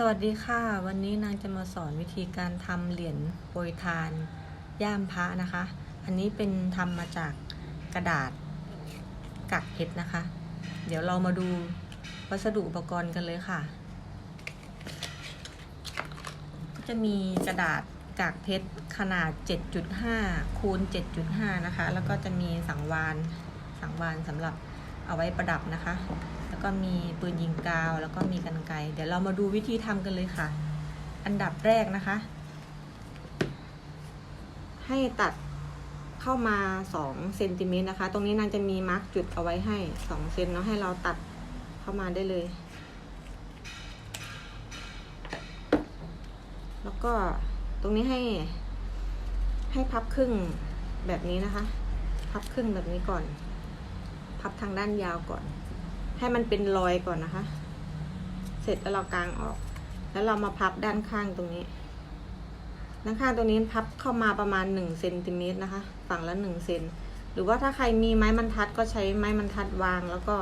สวัสดีค่ะ วันนี้นางจะมาสอนวิธีการทำเหรียญโปรยทาน ย่ามพระนะคะ อันนี้เป็นทำมาจากกระดาษกักเพชรนะคะ เดี๋ยวเรามาดูวัสดุอุปกรณ์กันเลยค่ะ ก็จะมีกระดาษกากเพชรขนาด 7.5คูณ7.5 นะคะ แล้วก็จะมีสังวานสังวานสำหรับ เอาไว้ประดับนะคะ แล้วก็มีปืนยิงกาว แล้วก็มีกันไกเดี๋ยวเรามาดูวิธีทำกันเลยค่ะ อันดับแรกนะคะ ให้ตัดเข้ามา2เซนติเมตรนะคะ ตรงนี้นางจะมีมาร์กจุดเอาไว้ให้2เซนเนาะให้เราตัดเข้ามาได้เลย แล้วก็ตรงนี้ให้ ให้พับครึ่งแบบนี้นะคะ พับครึ่งแบบนี้ก่อน พับทางด้านยาวก่อน ให้มันเป็นรอยก่อนนะคะ เสร็จแล้วเรากางออก แล้วเรามาพับด้านข้างตรงนี้ ด้านข้างตรงนี้พับเข้ามาประมาณหนึ่งเซนติเมตรนะคะ ฝั่งละหนึ่งเซนหรือว่าถ้าใครมีไม้บรรทัดก็ใช้ไม้บรรทัดวางแล้วก็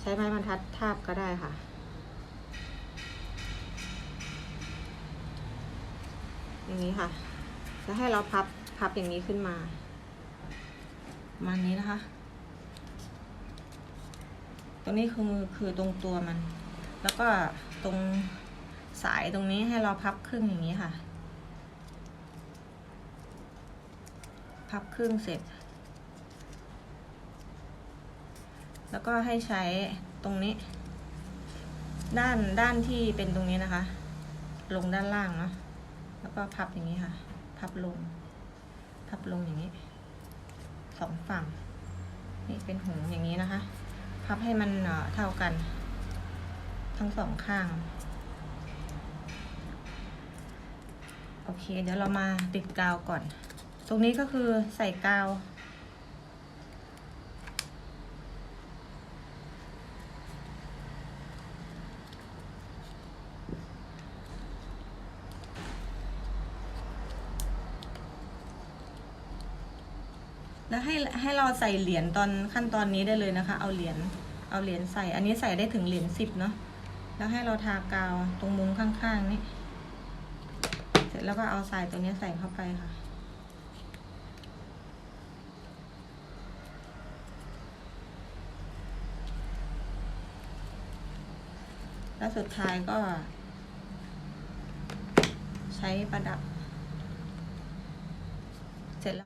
ใช้ไม้บรรทัดทาบก็ได้ค่ะอย่างนี้ค่ะ แล้วให้เราพับพับอย่างนี้ขึ้นมา มานี้นะคะ ตรงนี้คือคือตรงตัวมัน แล้วก็ตรงสายตรงนี้ให้เราพับครึ่งอย่างนี้ค่ะ พับครึ่งเสร็จ แล้วก็ให้ใช้ตรงนี้ ด้านด้านที่เป็นตรงนี้นะคะ ลงด้านล่างเนาะแล้วก็พับอย่างนี้ค่ะ พับลง พับลงอย่างนี้สองฝั่ง นี่เป็นหูอย่างนี้นะคะ พับให้มันเท่ากัน ทั้งสองข้าง โอเค เดี๋ยวเรามาติดกาวก่อน ตรงนี้ก็คือใส่กาว แล้วให้ให้เราใส่เหรียญตอนขั้นตอนนี้ได้เลยนะคะ เอาเหรียญเอาเหรียญใส่ อันนี้ใส่ได้ถึงเหรียญสิบเนาะแล้วให้เราทากาวตรงมุมข้างๆนี่เสร็จแล้วก็เอาสายตัวนี้ใส่เข้าไปค่ะ แล้วสุดท้ายก็ ใช้ประดับ เสร็จแล้ว